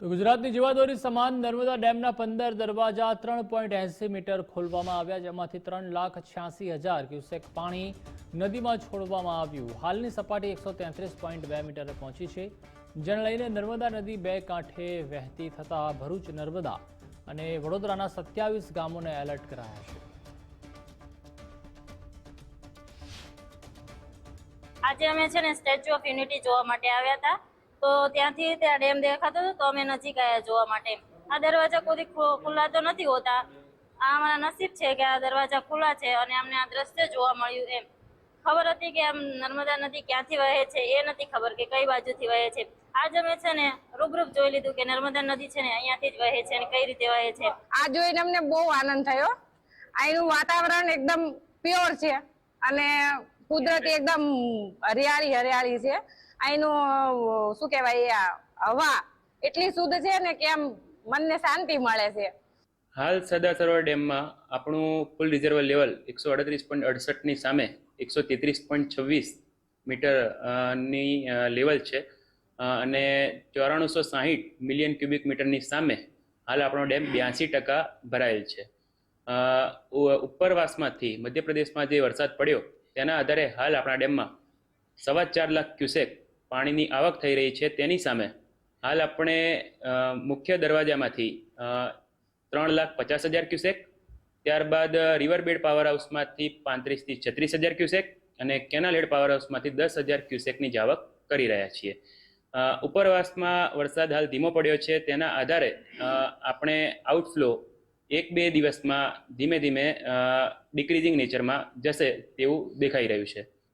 તો ગુજરાતની જીવાદોરી સમાન નર્મદા ડેમના પંદર દરવાજા ત્રણ પોઈન્ટ એંસી મીટર ખોલવામાં આવ્યા, જેમાંથી ત્રણ લાખ છ્યાસી હજાર ક્યુસેક પાણી નદીમાં છોડવામાં આવ્યું. હાલની સપાટી એકસો તેત્રીસ પોઈન્ટ બે મીટરે પહોંચી છે. જેને લઈને નર્મદા નદી બે કાંઠે વહેતી થતા ભરૂચ, નર્મદા અને વડોદરાના સત્યાવીસ ગામોને એલર્ટ કરાયા છે. આજે અમે છે ને સ્ટેચ્યુ ઓફ યુનિટી જોવા માટે આવ્યા હતા. તો ત્યાંથી ત્યાં ડેમ દેખાતો હતો, તો અમે નજીક આવ્યા જોવા માટે. આ દરવાજા કોઈ ખુલ્લા તો નથી હોતા. આ અમારા નસીબ છે કે આ દરવાજા ખુલ્લા છે અને અમને આ દ્રશ્ય જોવા મળ્યું એમ. ખબર હતી કે આમ નર્મદા નદી ક્યાંથી વહે છે એ નથી ખબર કે કઈ બાજુથી વહે છે. આજ અમે છે ને રૂબરૂપ જોઈ લીધું કે નર્મદા નદી છે ને અહીંયાથી જ વહે છે અને કઈ રીતે વહે છે. આ જોઈને અમને બહુ આનંદ થયો. અહીંનું વાતાવરણ એકદમ પ્યોર છે અને કુદરતી એકદમ હરિયાળી હરિયાળી છે. અહીંનું શું કહેવાય હવા એટલી શુદ્ધ છે ને કે આમ મનને શાંતિ મળે છે. હાલ સરદાર સરોવર ડેમમાં આપણું કુલ રિઝર્વ લેવલ એકસો અડત્રીસ પોઈન્ટ અડસઠની સામે એકસો તેત્રીસ પોઈન્ટ છવ્વીસ મીટરની લેવલ છે. અને ચોરાણુંસો સાહીઠ મિલિયન ક્યુબિક મીટરની સામે હાલ આપણો ડેમ બ્યાસી ટકા ભરાયેલ છે. ઉપરવાસમાંથી મધ્યપ્રદેશમાં જે વરસાદ પડ્યો, તેના આધારે હાલ આપણા ડેમમાં સવા ચાર લાખ ક્યુસેક પાણીની આવક થઈ રહી છે તેની સામે હાલ આપણે મુખ્ય દરવાજામાંથી ત્રણ લાખ પચાસ હજાર ક્યુસેક, ત્યારબાદ રિવર બેડ પાવર હાઉસમાંથી પાંત્રીસથી છત્રીસ હજાર ક્યુસેક અને કેનાલ હેડ પાવર હાઉસમાંથી દસ હજાર ક્યુસેકની જાવક કરી રહ્યા છીએ. ઉપરવાસમાં વરસાદ હાલ ધીમો પડ્યો છે, તેના આધારે આપણે આઉટફ્લો એક બે દિવસમાં ધીમે ધીમે ડિક્રીઝિંગ નેચરમાં જશે તેવું દેખાઈ રહ્યું છે.